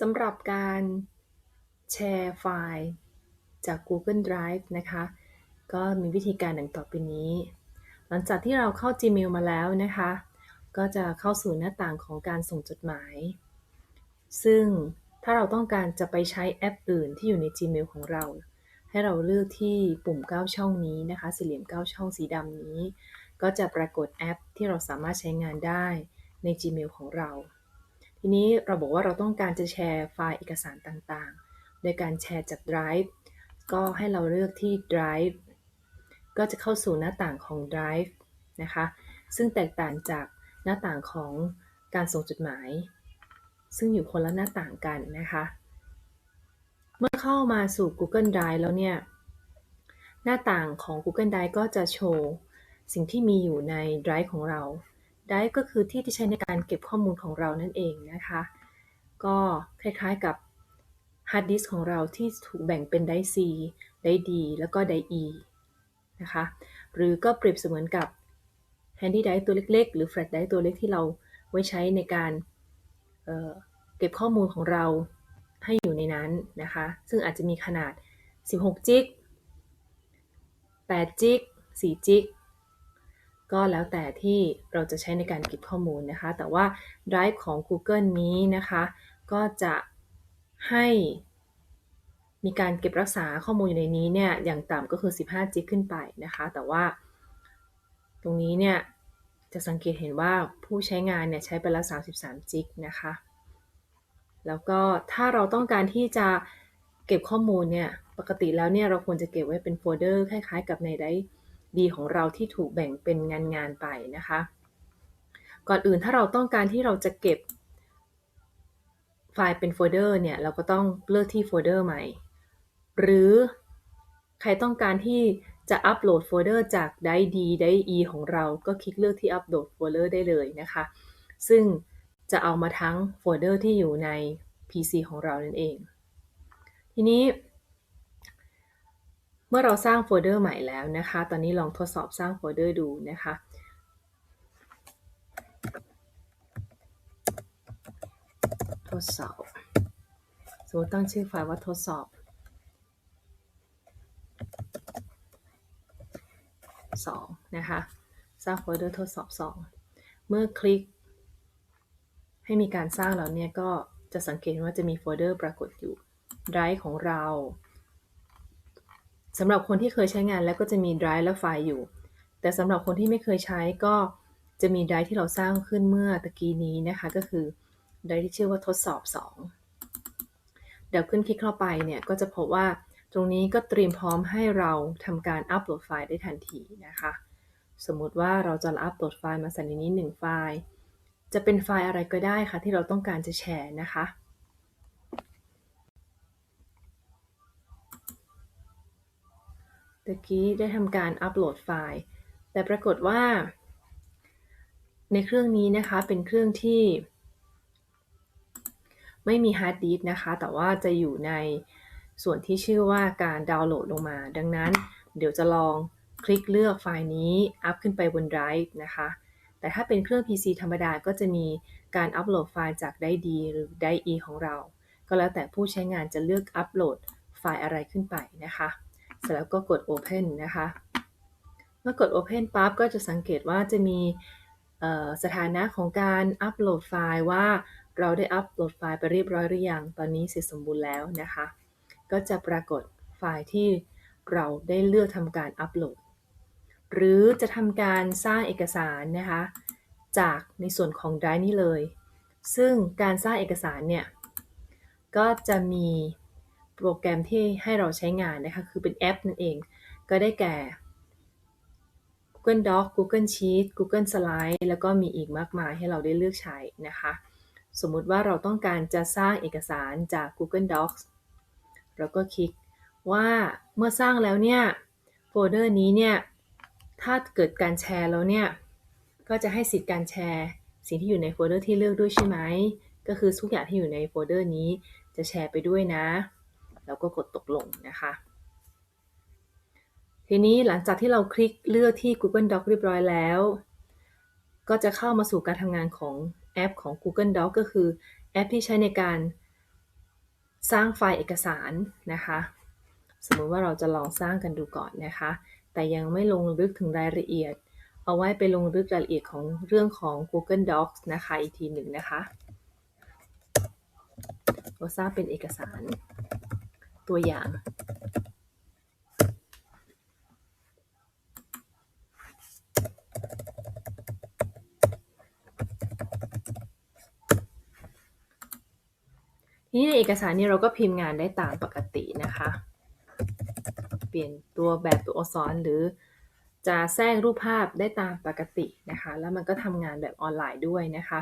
สำหรับการแชร์ไฟล์จาก Google Drive นะคะ ก็มีวิธีการดังต่อไปนี้ หลังจากที่เราเข้า Gmail มาแล้วนะคะ ก็จะเข้าสู่หน้าต่างของการส่งจดหมาย ซึ่งถ้าเราต้องการจะไปใช้แอปอื่นที่อยู่ใน Gmail ของเรา ให้เราเลือกที่ปุ่ม 9 ช่องนี้นะคะ สี่เหลี่ยม 9 ช่องสีดำนี้ ก็จะปรากฏแอปที่เราสามารถใช้งานได้ใน Gmail ของเรา ทีนี้เราบอกว่าเราต้องการจะแชร์ไฟล์เอกสารต่างๆ โดยการแชร์จาก Drive ก็ให้เราเลือกที่ Drive ก็จะเข้าสู่หน้าต่างของ Drive นะคะ ซึ่งแตกต่างจากหน้าต่างของการส่งจดหมาย ซึ่งอยู่คนละหน้าต่างกันนะคะ เมื่อเข้ามาสู่ Google Drive แล้วเนี่ย หน้าต่างของ Google Drive ก็จะโชว์สิ่งที่มีอยู่ใน Drive ของเรา Drive ก็คือที่ที่ใช้ในการเก็บข้อมูลของเรานั่นเองนะคะ ก็คล้ายๆกับฮาร์ดดิสของเราที่ถูกแบ่งเป็นไดร์ C ไดร์ D แล้วก็ไดร์ E นะคะ หรือก็เปรียบเสมือนกับ Handy Drive ตัวเล็กๆ หรือ Flash Drive ตัวเล็กที่เราไว้ใช้ในการเเก็บข้อมูลของเราให้อยู่ในนั้นนะคะ ซึ่งอาจจะมีขนาด 16 จิก8จิก4จิก ก็แล้วแต่ที่เราจะใช้ในการเก็บข้อมูลนะคะ แต่ว่า Drive ของ Google นี้นะคะ ก็จะให้มีการเก็บรักษาข้อมูลอยู่ในนี้เนี่ย อย่างต่ำก็คือ 15จิกขึ้นไปนะคะ แต่ว่า ตรงนี้เนี่ย จะสังเกตเห็นว่าผู้ใช้งานเนี่ยใช้ไปแล้ว 33จิกนะคะ แล้วก็ถ้าเราต้องการที่จะเก็บข้อมูลเนี่ย ปกติแล้วเนี่ยเราควรจะเก็บไว้เป็นโฟลเดอร์คล้ายๆ กับในได ดีของเราที่ถูกแบ่งเป็นงานๆไปนะคะ ก่อนอื่นถ้าเราต้องการที่เราจะเก็บไฟล์เป็นโฟลเดอร์เนี่ยเราก็ต้องเลือกที่โฟลเดอร์ใหม่ หรือใครต้องการที่จะอัปโหลดโฟลเดอร์จากไดดีได E ของเราก็คลิกเลือกที่อัปโหลดโฟลเดอร์ได้เลยนะคะ ซึ่งจะเอามาทั้งโฟลเดอร์ที่อยู่ใน PC ของเรานั่นเอง ทีนี้ เมื่อเราสร้างโฟลเดอร์ใหม่แล้วนะคะ ตอนนี้ลองทดสอบสร้างโฟลเดอร์ดูนะคะ ทดสอบ สมมติตั้งชื่อไฟล์ว่าทดสอบ2นะคะสร้างโฟลเดอร์ทดสอบ 2 เมื่อคลิก ให้มีการสร้างแล้วเนี่ยก็จะสังเกตว่าจะมีโฟลเดอร์ปรากฏอยู่ Drive ของเรา สำหรับคนที่เคยใช้งานแล้วก็จะมี Drive และไฟล์อยู่ แต่สำหรับคนที่ไม่เคยใช้ก็จะมี Drive ที่เราสร้างขึ้นเมื่อตะกี้นี้นะคะ ก็คือ Drive ที่ชื่อว่าทดสอบ 2 เดี๋ยวขึ้นคลิกเข้าไปเนี่ยก็จะพบว่าตรงนี้ก็เตรียมพร้อมให้เราทำการอัปโหลดไฟล์ได้ทันทีนะคะ สมมุติว่าเราจะอัปโหลดไฟล์มาใส่ในนี้ 1 ไฟล์ จะเป็นไฟล์อะไรก็ได้ค่ะที่เราต้องการจะแชร์นะคะ ตะกี้ได้ทำการอัปโหลดไฟล์ แต่ปรากฏว่า ในเครื่องนี้นะคะเป็นเครื่องที่ ไม่มีฮาร์ดดิสก์นะคะ แต่ว่าจะอยู่ในส่วนที่ชื่อว่าการดาวน์โหลดลงมา ดังนั้น เดี๋ยวจะลองคลิกเลือกไฟล์นี้อัพขึ้นไปบน Drive นะคะ แต่ถ้าเป็นเครื่อง PC ธรรมดาก็จะมีการอัปโหลดไฟล์จากไดดีหรือได E ของเรา ก็แล้วแต่ผู้ใช้งานจะเลือกอัปโหลดไฟล์อะไรขึ้นไปนะคะ เสร็จแล้วก็กด Open นะคะ เมื่อกด Open ปั๊บก็จะสังเกตว่าจะมีสถานะของการอัปโหลดไฟล์ว่าเราได้อัปโหลดไฟล์ไปเรียบร้อยหรือยัง ตอนนี้เสร็จสมบูรณ์แล้วนะคะ ก็จะปรากฏไฟล์ที่เราได้เลือกทำการอัปโหลด หรือจะทำการสร้างเอกสารนะคะ จากในส่วนของ Drive นี้เลย ซึ่งการสร้างเอกสารเนี่ย ก็จะมี โปรแกรมที่ให้เราใช้งานนะคะคือเป็นแอปนั่นเอง ก็ได้แก่ Google Doc Google sheets Google Slide แล้วก็มีอีกมากมายให้เราได้เลือกใช้นะคะ สมมุติว่าเราต้องการจะสร้างเอกสารจาก Google Docs เราก็คลิกว่าเมื่อสร้างแล้วเนี่ยโฟลเดอร์นี้เนี่ยถ้าเกิดการแชร์แล้วเนี่ยก็จะให้สิทธิ์การแชร์สิ่งที่อยู่ในโฟลเดอร์ที่เลือกด้วยใช่ไหม ก็คือทุกอย่างที่อยู่ในโฟลเดอร์นี้จะแชร์ไปด้วยนะ แล้วก็กดตกลงนะคะ ทีนี้หลังจากที่เราคลิกเลือกที่ Google Doc เรียบร้อยแล้ว ก็จะเข้ามาสู่การทำงานของแอปของ Google Doc ก็คือแอปที่ใช้ในการสร้างไฟล์เอกสารนะคะ สมมุติว่าเราจะลองสร้างกันดูก่อนนะคะ แต่ยังไม่ลงลึกถึงรายละเอียด เอาไว้ไปลงลึกรายละเอียดของเรื่องของ Google Docs นะคะ อีกทีหนึ่งนะคะเราสร้างเป็นเอกสาร ตัวอย่าง ทีนี้ในเอกสารนี้เราก็พิมพ์งานได้ตามปกตินะคะ เปลี่ยนตัวแบบตัวอักษรหรือจะแทรกรูปภาพได้ตามปกตินะคะ แล้วมันก็ทำงานแบบออนไลน์ด้วยนะคะ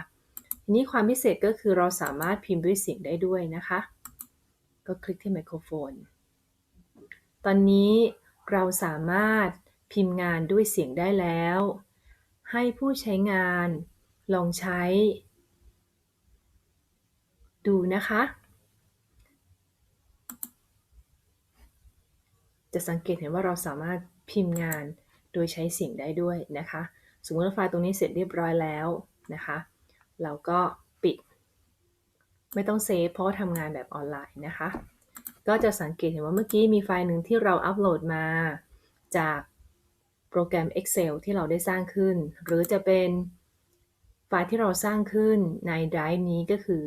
ทีนี้ความพิเศษก็คือเราสามารถพิมพ์ด้วยเสียงได้ด้วยนะคะ ก็คลิกที่ไมโครโฟน ตอนนี้เราสามารถพิมพ์งานด้วยเสียงได้แล้ว ให้ผู้ใช้งานลองใช้ ดูนะคะ จะสังเกตเห็นว่าเราสามารถพิมพ์งานโดยใช้เสียงได้ด้วยนะคะ สมมติว่าไฟล์ตรงนี้เสร็จเรียบร้อยแล้วนะคะ เราก็ปิด ไม่ต้องเซฟเพราะว่าทำงานแบบออนไลน์นะคะ ก็จะสังเกตเห็นว่าเมื่อกี้มีไฟล์หนึ่งที่เราอัปโหลดมาจากโปรแกรม Excel ที่เราได้สร้างขึ้น หรือจะเป็นไฟล์ที่เราสร้างขึ้นใน Drive นี้ก็คือ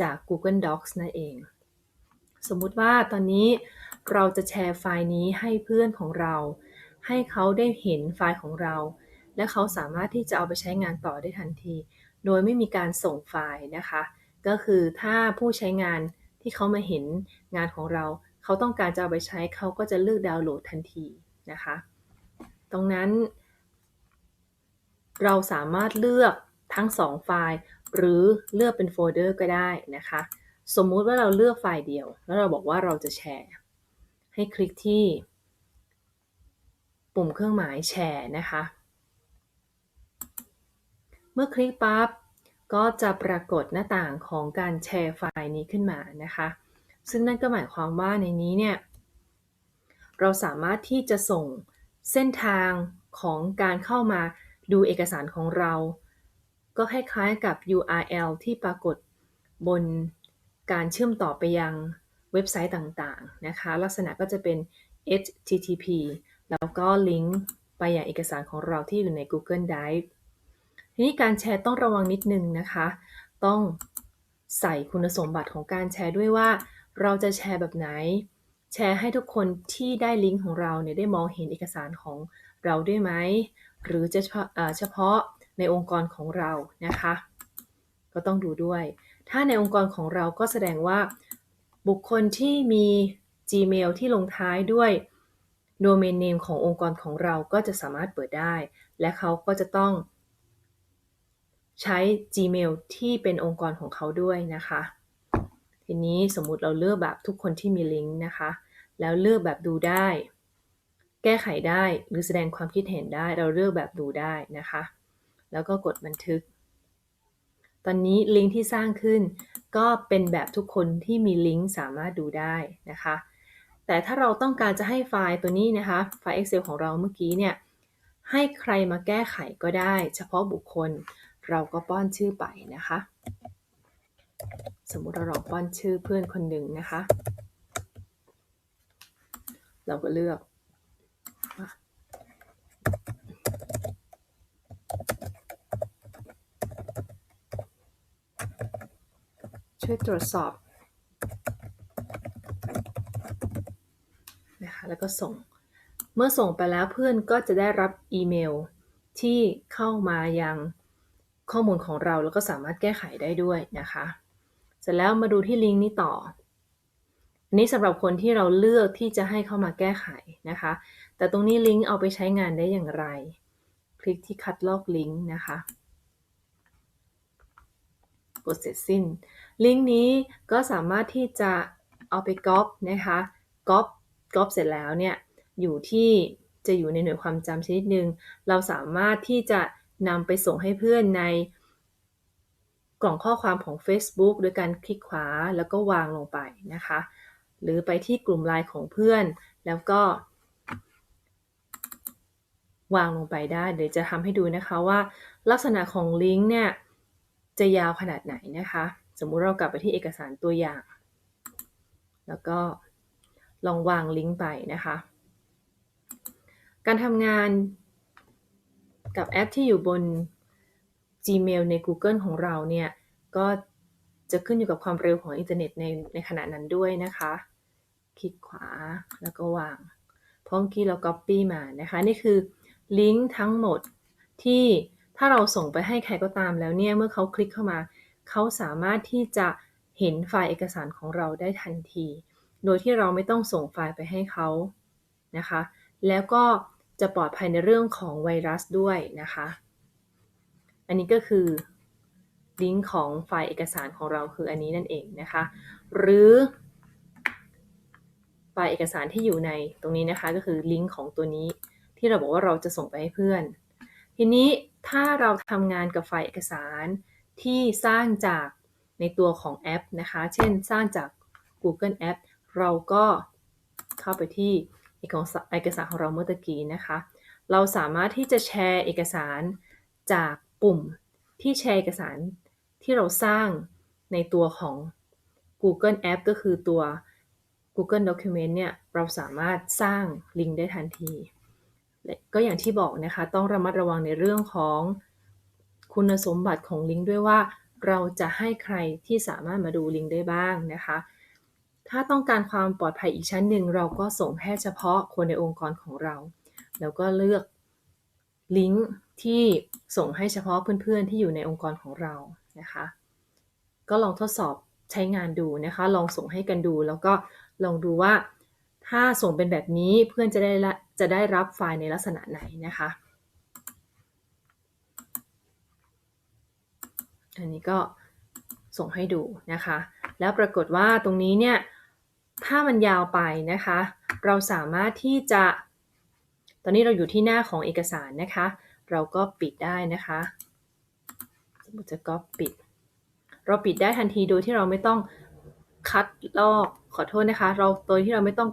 จาก Google Docs นั่นเอง สมมุติว่าตอนนี้เราจะแชร์ไฟล์นี้ให้เพื่อนของเรา ให้เขาได้เห็นไฟล์ของเรา และเขาสามารถที่จะเอาไปใช้งานต่อได้ทันที โดยไม่มีการส่งไฟล์นะคะ ก็คือถ้าผู้ใช้งานที่เขามาเห็นงานของเรา เขาต้องการจะเอาไปใช้เขาก็จะเลือกดาวน์โหลดทันทีนะคะ ตรงนั้น เราสามารถเลือกทั้ง 2 ไฟล์ หรือเลือกเป็นโฟลเดอร์ก็ได้นะคะ สมมุติว่าเราเลือกไฟล์เดียว แล้วเราบอกว่าเราจะแชร์ ให้คลิกที่ ปุ่มเครื่องหมายแชร์นะคะ เมื่อคลิกปั๊บ ก็จะปรากฏหน้าต่างของการแชร์ไฟล์นี้ขึ้นมานะคะ ซึ่งนั่นก็หมายความว่าในนี้เนี่ย เราสามารถที่จะส่งเส้นทางของการเข้ามาดูเอกสารของเรา ก็คล้ายๆกับ URL ที่ปรากฏบนการเชื่อมต่อไปยังเว็บไซต์ต่างๆนะคะ ลักษณะก็จะเป็น HTTP แล้วก็ลิงก์ไปยังเอกสารของเราที่อยู่ใน Google Drive ทีนี้การแชร์ต้องระวังนิดนึงนะคะ ต้องใส่คุณสมบัติของการแชร์ด้วยว่า เราจะแชร์แบบไหน แชร์ให้ทุกคนที่ได้ลิงก์ของเราเนี่ยได้มองเห็นเอกสารของเราด้วยไหม หรือจะเฉพาะในองค์กรของเรานะคะ ก็ต้องดูด้วย ถ้าในองค์กรของเราก็แสดงว่าบุคคลที่มี Gmail ที่ลงท้ายด้วย Domain Name ขององค์กรของเราก็จะสามารถเปิดได้ และเขาก็จะต้อง ใช้ Gmail ที่เป็นองค์กรของเขาด้วยนะคะ ทีนี้สมมุติเราเลือกแบบทุกคนที่มีลิงก์นะคะ แล้วเลือกแบบดูได้ แก้ไขได้หรือแสดงความคิดเห็นได้ เราเลือกแบบดูได้นะคะ แล้วก็กดบันทึก ตอนนี้ลิงก์ที่สร้างขึ้น ก็เป็นแบบทุกคนที่มีลิงก์สามารถดูได้นะคะ แต่ถ้าเราต้องการจะให้ไฟล์ตัวนี้นะคะ ไฟล์ Excel ของเราเมื่อกี้เนี่ยให้ใครมาแก้ไขก็ได้ เฉพาะบุคคล เราก็ป้อนชื่อไปนะคะ สมมุติเราลองป้อนชื่อเพื่อนคนหนึ่งนะคะ เราก็เลือกช่วยตรวจสอบนะคะแล้วก็ส่ง เมื่อส่งไปแล้วเพื่อนก็จะได้รับอีเมลที่เข้ามายัง ข้อมูลของเราแล้วก็สามารถแก้ไขได้ด้วยนะคะ เสร็จแล้วมาดูที่ลิงก์นี้ต่อ อันนี้สำหรับคนที่เราเลือกที่จะให้เข้ามาแก้ไขนะคะ แต่ตรงนี้ลิงก์เอาไปใช้งานได้อย่างไร คลิกที่คัดลอกลิงก์นะคะกดเสร็จสิ้น ลิงก์นี้ก็สามารถที่จะเอาไปก๊อปนะคะก๊อปก๊อปเสร็จแล้วเนี่ยอยู่ที่จะอยู่ในหน่วยความจำชนิดหนึ่งเราสามารถที่จะ นำไปส่งให้เพื่อนในกล่องข้อความของ Facebook โดยการคลิกขวาแล้วก็วางลงไปนะคะ หรือไปที่กลุ่มไลน์ของเพื่อน แล้วก็ วางลงไปได้ เดี๋ยวจะทำให้ดูนะคะว่า ลักษณะของลิงก์เนี่ย จะยาวขนาดไหนนะคะ สมมุติเรากลับไปที่เอกสารตัวอย่าง แล้วก็ลองวางลิงก์ไปนะคะ การทำงาน กับแอปที่อยู่บน Gmail ใน Google ของเราเนี่ยก็จะขึ้นอยู่กับความเร็วของอินเทอร์เน็ตในในขณะนั้นด้วยนะคะ คลิกขวาแล้วก็วางพราะเมื่อกี้เรา Copy มานะคะ นี่คือลิงก์ทั้งหมดที่ถ้าเราส่งไปให้ใครก็ตามแล้วเนี่ย เมื่อเขาคลิกเข้ามา เขาสามารถที่จะเห็นไฟล์เอกสารของเราได้ทันที โดยที่เราไม่ต้องส่งไฟล์ไปให้เขานะคะ แล้วก็ จะปลอดภัยในเรื่องของไวรัสด้วยนะคะ อันนี้ก็คือลิงก์ของไฟล์เอกสารของเราคืออันนี้นั่นเองนะคะ หรือไฟล์เอกสารที่อยู่ในตรงนี้นะคะก็คือลิงก์ของตัวนี้ที่เราบอกว่าเราจะส่งไปให้เพื่อน ทีนี้ถ้าเราทำงานกับไฟล์เอกสารที่สร้างจากในตัวของแอปนะคะ เช่นสร้างจาก Google App เราก็เข้าไปที่ เอกสารของเราเมื่อกี้นะคะ เราสามารถที่จะแชร์เอกสารจากปุ่มที่แชร์เอกสารที่เราสร้างในตัวของ Google App ก็คือตัว Google Document เนี่ย เราสามารถสร้างลิงก์ได้ทันที ก็อย่างที่บอกนะคะ ต้องระมัดระวังในเรื่องของคุณสมบัติของลิงก์ด้วยว่า เราจะให้ใครที่สามารถมาดูลิงก์ได้บ้างนะคะ ถ้าต้องการความปลอดภัยอีกชั้นหนึ่ง เราก็ส่งแค่เฉพาะคนในองค์กรของเรา แล้วก็เลือกลิงก์ที่ส่งให้เฉพาะเพื่อนๆ ที่อยู่ในองค์กรของเรานะคะ ก็ลองทดสอบใช้งานดูนะคะ ลองส่งให้กันดู แล้วก็ลองดูว่า ถ้าส่งเป็นแบบนี้เพื่อนจะได้จะได้รับไฟล์ในลักษณะไหนนะคะ อันนี้ก็ส่งให้ดูนะคะ แล้วปรากฏว่าตรงนี้เนี่ย ถ้ามันยาวไปนะคะ เราสามารถที่จะ ตอนนี้เราอยู่ที่หน้าของเอกสารนะคะ เราก็ปิดได้นะคะสมมติจะก็ปิด เราปิดได้ทันทีโดยที่เราไม่ต้องคัดลอก ขอโทษนะคะ เราโดยที่เราไม่ต้อง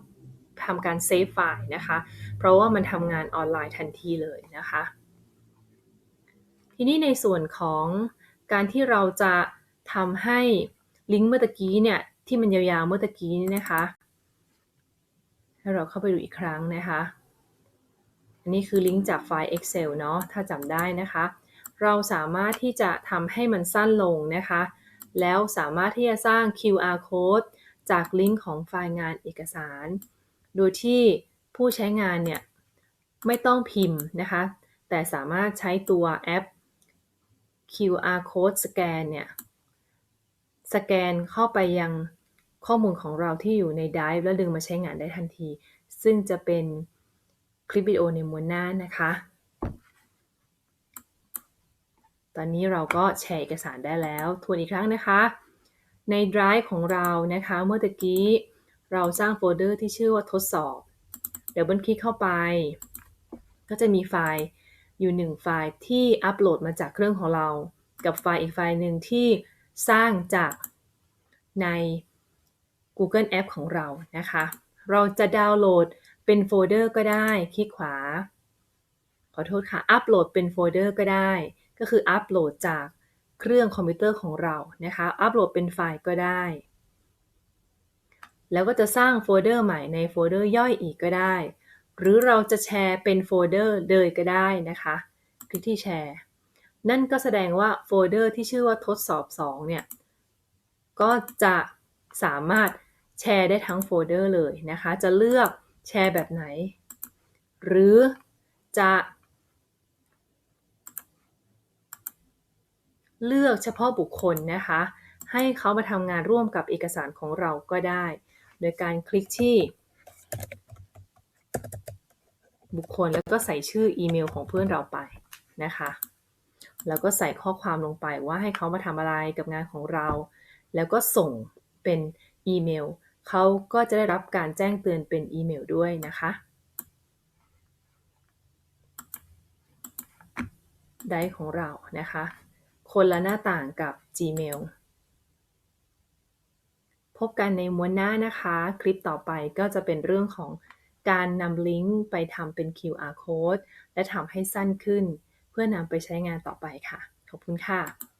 ทำการเซฟไฟล์นะคะ เพราะว่ามันทำงานออนไลน์ทันทีเลยนะคะ ทีนี้ในส่วนของการที่เราจะทำให้ลิงก์เมื่อกี้เนี่ย ที่มันยาวๆเมื่อกี้นี่นะคะให้เราเข้าไปดูอีกครั้งนะคะ อันนี้คือลิงก์จากไฟล์ Excel เนาะถ้าจำได้นะคะ เราสามารถที่จะทำให้มันสั้นลงนะคะ แล้วสามารถที่จะสร้าง QR code จากลิงก์ของไฟล์งานเอกสาร โดยที่ผู้ใช้งานเนี่ยไม่ต้องพิมพ์นะคะ แต่สามารถใช้ตัวแอป QR code สแกนเนี่ย สแกนเข้าไปยังข้อมูลของเราที่อยู่ใน Drive แล้วดึงมาใช้งานได้ทันที ซึ่งจะเป็นคลิปวิดีโอในม้วนหน้านะคะ ตอนนี้เราก็แชร์เอกสารได้แล้ว ทวนอีกครั้งนะคะ ใน Drive ของเรานะคะ เมื่อกี้เราสร้างโฟลเดอร์ที่ชื่อว่าทดสอบ เดี๋ยวบันคลิกเข้าไป ก็จะมีไฟล์อยู่หนึ่งไฟล์ที่อัปโหลดมาจากเครื่องของเรา กับไฟล์อีกไฟล์หนึ่งที่ สร้างจากใน Google App ของเรานะคะ เราจะดาวน์โหลดเป็นโฟลเดอร์ก็ได้คลิกขวา ขอโทษค่ะ อัปโหลดเป็นโฟลเดอร์ก็ได้ ก็คืออัปโหลดจากเครื่องคอมพิวเตอร์ของเรานะคะ อัปโหลดเป็นไฟล์ก็ได้ แล้วก็จะสร้างโฟลเดอร์ใหม่ในโฟลเดอร์ย่อยอีกก็ได้ หรือเราจะแชร์เป็นโฟลเดอร์เลยก็ได้นะคะ คลิกที่แชร์ นั่นก็แสดงว่าโฟลเดอร์ที่ชื่อว่าทดสอบ 2 เนี่ย ก็จะสามารถแชร์ได้ทั้งโฟลเดอร์เลยนะคะ จะเลือกแชร์แบบไหน หรือจะเลือกเฉพาะบุคคลนะคะ ให้เขามาทำงานร่วมกับเอกสารของเราก็ได้ โดยการคลิกที่ บุคคลแล้วก็ใส่ชื่ออีเมลของเพื่อนเราไปนะคะ แล้วก็ใส่ข้อความลงไปว่าให้เขามาทำอะไรกับงานของเรา แล้วก็ส่งเป็นอีเมลเขาก็จะได้รับการแจ้งเตือนเป็นอีเมลด้วยนะคะ ได้ของเรานะคะ คนละหน้าต่างกับ Gmail พบกันในม้วนหน้านะคะ คลิปต่อไปก็จะเป็นเรื่องของการนำลิงก์ไปทำเป็น QR code และทำให้สั้นขึ้น เพื่อนำไปใช้งานต่อไปค่ะ ขอบคุณค่ะ